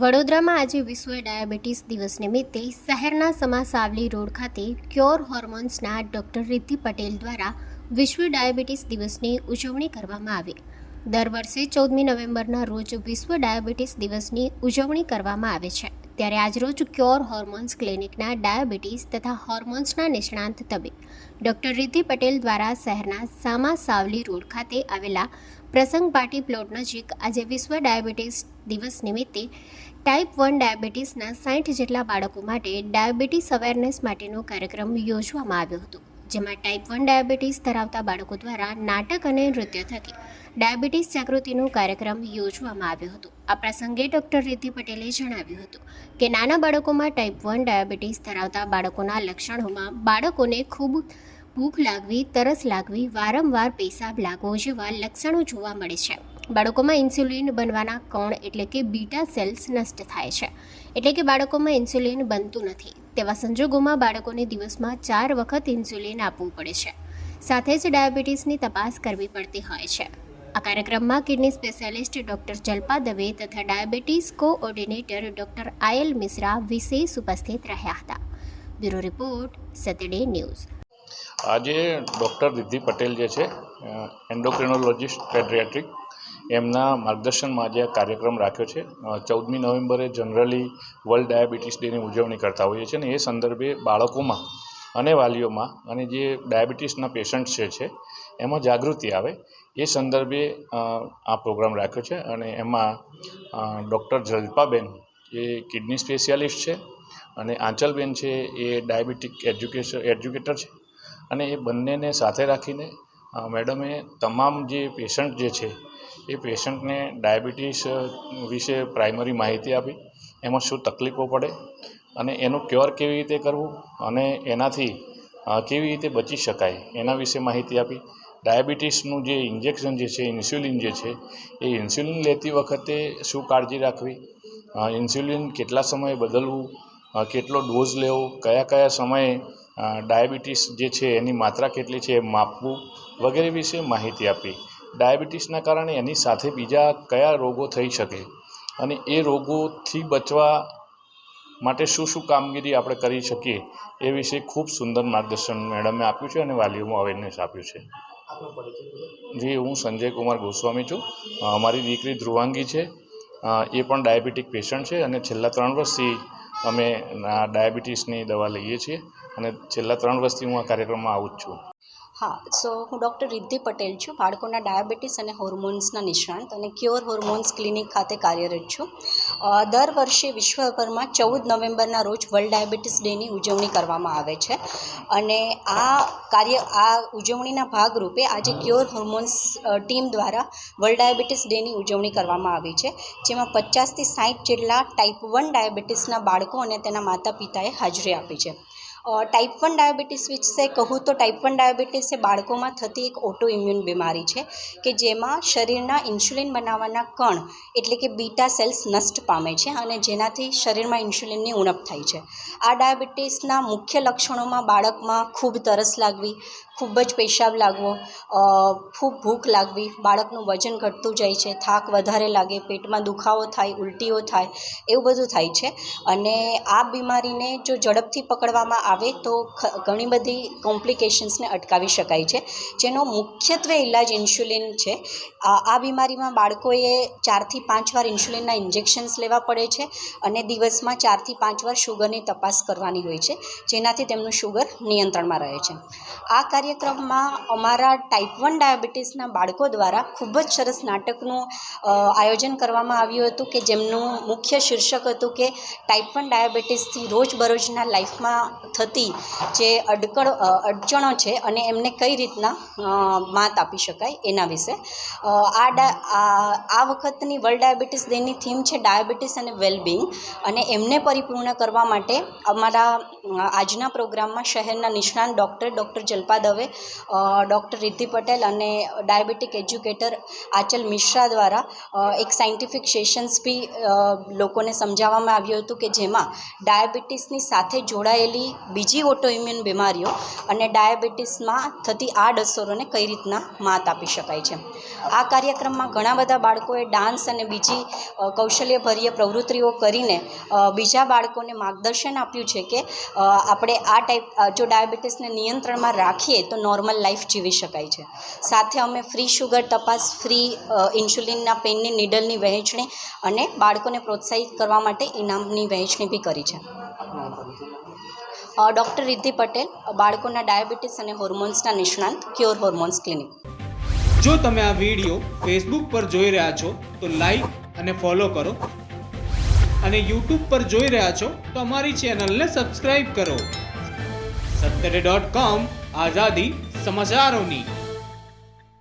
વડોદરામાં આજે વિશ્વ ડાયાબિટીસ દિવસ નિમિત્તે શહેરના સમા સાવલી રોડ ખાતે ક્યોર હોર્મોન્સના ડોક્ટર રિદ્ધિ પટેલ દ્વારા વિશ્વ ડાયાબિટીસ દિવસની ઉજવણી કરવામાં આવી. દર વર્ષે ચૌદમી નવેમ્બરના રોજ વિશ્વ ડાયાબિટીસ દિવસની ઉજવણી કરવામાં આવે છે. ત્યારે આજરોજ ક્યોર હોર્મોન્સ ક્લિનિકના ડાયાબિટીસ તથા હોર્મોન્સના નિષ્ણાંત તબીબ ડૉક્ટર રિદ્ધિ પટેલ દ્વારા શહેરના સામા સાવલી રોડ ખાતે આવેલા પ્રસંગ પાર્ટી પ્લોટ નજીક આજે વિશ્વ ડાયાબિટીસ દિવસ નિમિત્તે ટાઈપ વન ડાયાબિટીસના સાઠ જેટલા બાળકો માટે ડાયાબિટીસ અવેરનેસ માટેનો કાર્યક્રમ યોજવામાં આવ્યો હતો. જેમાં ટાઈપ વન ડાયાબિટીસ ધરાવતા બાળકો દ્વારા નાટક અને નૃત્ય થકી ડાયાબિટીસ જાગૃતિનો કાર્યક્રમ યોજવામાં આવ્યો હતો. આ પ્રસંગે ડૉક્ટર રિદ્ધિ પટેલે જણાવ્યું હતું કે નાના બાળકોમાં ટાઈપ વન ડાયાબિટીસ ધરાવતા બાળકોના લક્ષણોમાં બાળકોને ખૂબ ભૂખ લાગવી, તરસ લાગવી, વારંવાર પેશાબ લાગવો જેવા લક્ષણો જોવા મળે છે. બાળકોમાં ઇન્સ્યુલિન બનવાના કણ એટલે કે બીટા સેલ્સ નષ્ટ થાય છે. એટલે કે બાળકોમાં ઇન્સ્યુલિન બનતું નથી. તેવા સંજોગોમાં બાળકોને દિવસમાં ચાર વખત ઇન્સ્યુલિન આપવું પડે છે. સાથે જ ડાયાબિટીસની તપાસ કરવી પડતી હોય છે. આ કાર્યક્રમમાં kidney specialist doctor Jalpa Dave તથા diabetes coordinator doctor Ayal Mishra વિશેષ ઉપસ્થિત રહ્યા હતા. Bureau report Saturday news. આજે ડૉક્ટર રિદ્ધિ પટેલ જે છે એન્ડોક્રિનોલોજિસ્ટ પેડિયાટ્રિક એમના માર્ગદર્શનમાં આજે આ કાર્યક્રમ રાખ્યો છે. ચૌદમી નવેમ્બરે જનરલી વર્લ્ડ ડાયાબિટીસ ડેની ઉજવણી કરતા હોઈએ છીએ અને એ સંદર્ભે બાળકોમાં અને વાલીઓમાં અને જે ડાયાબિટીસના પેશન્ટ જે છે, એમાં જાગૃતિ આવે એ સંદર્ભે આ પ્રોગ્રામ રાખ્યો છે અને એમાં ડૉક્ટર જલ્પાબેન એ કિડની સ્પેશિયાલિસ્ટ છે અને આંચલબેન છે એ ડાયાબિટીક એજ્યુકેશન, એજ્યુકેટર છે અને એ બંનેને સાથે રાખીને મેડમે તમામ જે પેશન્ટ જે છે, એ પેશન્ટને ડાયાબિટીસ વિશે પ્રાઇમરી માહિતી આપી. એમાં શું તકલીફો પડે અને એનું ક્યોર કેવી રીતે કરવું અને એનાથી કેવી રીતે બચી શકાય એના વિશે માહિતી આપી. ડાયાબિટીસનું જે ઇન્જેક્શન જે છે ઇન્સ્યુલિન જે છે, એ ઇન્સ્યુલિન લેતી વખતે શું કાળજી રાખવી? ઇન્સ્યુલિન કેટલા સમયે બદલવું? કેટલો ડોઝ લેવો? કયા કયા સમયે ડાયાબિટીસ જે છે એની માત્રા કેટલી છે એ માપવું વગેરે વિશે માહિતી આપી. ડાયાબિટીસના કારણે એની સાથે બીજા કયા રોગો થઈ શકે અને એ રોગોથી બચવા માટે શું શું કામગીરી આપણે કરી શકીએ એ વિશે ખૂબ સુંદર માર્ગદર્શન મેડમે આપ્યું છે અને વાલીઓમાં અવેરનેસ આપ્યું છે. જી, હું સંજય કુમાર ગોસ્વામી છું. અમારી દીકરી ધ્રુવાંગી છે. એ પણ ડાયાબિટીક પેશન્ટ છે અને છેલ્લા ત્રણ વર્ષથી અમે ડાયાબિટીસની દવા લઈએ છીએ. અને છેલ્લા ત્રણ વર્ષથી હું આ કાર્યક્રમમાં આવું જ છું. હા સો હું ડૉક્ટર રિદ્ધિ પટેલ છું, બાળકોના ડાયાબિટીસ અને હોર્મોન્સના નિષ્ણાંત અને ક્યોર હોર્મોન્સ ક્લિનિક ખાતે કાર્યરત છું. દર વર્ષે વિશ્વભરમાં ચૌદ નવેમ્બરના રોજ વર્લ્ડ ડાયાબિટીસ ડેની ઉજવણી કરવામાં આવે છે. અને આ કાર્ય, આ ઉજવણીના ભાગરૂપે આજે ક્યોર હોર્મોન્સ ટીમ દ્વારા વર્લ્ડ ડાયાબિટીસ ડેની ઉજવણી કરવામાં આવી છે. જેમાં પચાસથી સાઠ જેટલા ટાઈપ વન ડાયાબિટીસના બાળકો અને તેના માતા પિતાએ હાજરી આપી છે. ટાઈપ વન ડાયાબિટીસ વિશે કહું તો ટાઈપ વન ડાયાબિટીસ એ બાળકોમાં થતી એક ઓટો ઇમ્યુન બીમારી છે કે જેમાં શરીરના ઇન્સ્યુલિન બનાવવાના કણ એટલે કે બીટા સેલ્સ નષ્ટ પામે છે અને જેનાથી શરીરમાં ઇન્સ્યુલિનની ઉણપ થાય છે. આ ડાયાબિટીસના મુખ્ય લક્ષણોમાં બાળકમાં ખૂબ તરસ લાગવી ખૂબ જ પેશાબ લાગવો ખૂબ ભૂખ લાગવી, બાળકનું વજન ઘટતું જાય છે, થાક વધારે લાગે, પેટમાં દુખાવો થાય, ઉલટીઓ થાય, એવું બધું થાય છે. અને આ બીમારીને જો ઝડપથી પકડવામાં આવે તો ઘણી બધી કોમ્પ્લિકેશન્સને અટકાવી શકાય છે. જેનો મુખ્યત્વે ઇલાજ ઇન્સ્યુલિન છે. આ બીમારીમાં બાળકોએ ચારથી પાંચ વાર ઇન્સ્યુલિનના ઇન્જેક્શન્સ લેવા પડે છે અને દિવસમાં ચારથી પાંચ વાર શુગરની તપાસ કરવાની હોય છે, જેનાથી તેમનું શુગર નિયંત્રણમાં રહે છે. આ કાર્યક્રમમાં અમારા ટાઈપ વન ડાયાબિટીસના બાળકો દ્વારા ખૂબ જ સરસ નાટકનું આયોજન કરવામાં આવ્યું હતું કે જેમનું મુખ્ય શીર્ષક હતું કે ટાઈપ વન ડાયાબિટીસથી રોજબરોજના લાઈફમાં થતી જે અડકળ અડચણો છે અને એમને કઈ રીતના માત આપી શકાય એના વિશે. આ આ વખતની વર્લ્ડ ડાયાબિટીસ ડેની થીમ છે ડાયાબિટીસ અને વેલબિંગ અને એમને પરિપૂર્ણ કરવા માટે અમારા આજના પ્રોગ્રામમાં શહેરના નિષ્ણાંત ડૉક્ટર ડૉક્ટર જલ્પા દવે હવે ડૉક્ટર રિદ્ધિ પટેલ અને ડાયાબિટીક એજ્યુકેટર આચલ મિશ્રા દ્વારા એક સાયન્ટિફિક સેશન્સ બી લોકોને સમજાવવામાં આવ્યું હતું કે જેમાં ડાયાબિટીસની સાથે જોડાયેલી બીજી ઓટોઇમ્યુન બીમારીઓ અને ડાયાબિટીસમાં થતી આડઅસરોને કઈ રીતના માત આપી શકાય છે. આ કાર્યક્રમમાં ઘણા બધા બાળકોએ ડાન્સ અને બીજી કૌશલ્યભર્ય પ્રવૃત્તિઓ કરીને બીજા બાળકોને માર્ગદર્શન આપ્યું છે કે આપણે આ ટાઈપ જો ડાયાબિટીસને નિયંત્રણમાં રાખીએ તો નોર્મલ લાઈફ જીવી શકાય છે. સાથે અમે ફ્રી શુગર તપાસ ફ્રી ઇન્સ્યુલિનના પેનની નીડલની વહેંચણી અને બાળકોને પ્રોત્સાહિત કરવા માટે ઇનામની વહેંચણી બી કરી છે. ડૉક્ટર રિદ્ધિ પટેલ, બાળકોના ડાયાબિટીસ અને હોર્મોન્સના નિષ્ણાંત ક્યોર હોર્મોન્સ ક્લિનિક જો તમે આ વીડિયો ફેસબુક પર જોઈ રહ્યા છો, તો લાઈક અને ફોલો કરો. અને યુટ્યુબ પર જોઈ રહ્યા છો, તો અમારી ચેનલને સબસ્ક્રાઈબ કરો. સત્તરે ડોટ કોમ આઝાદી સમાચારોની.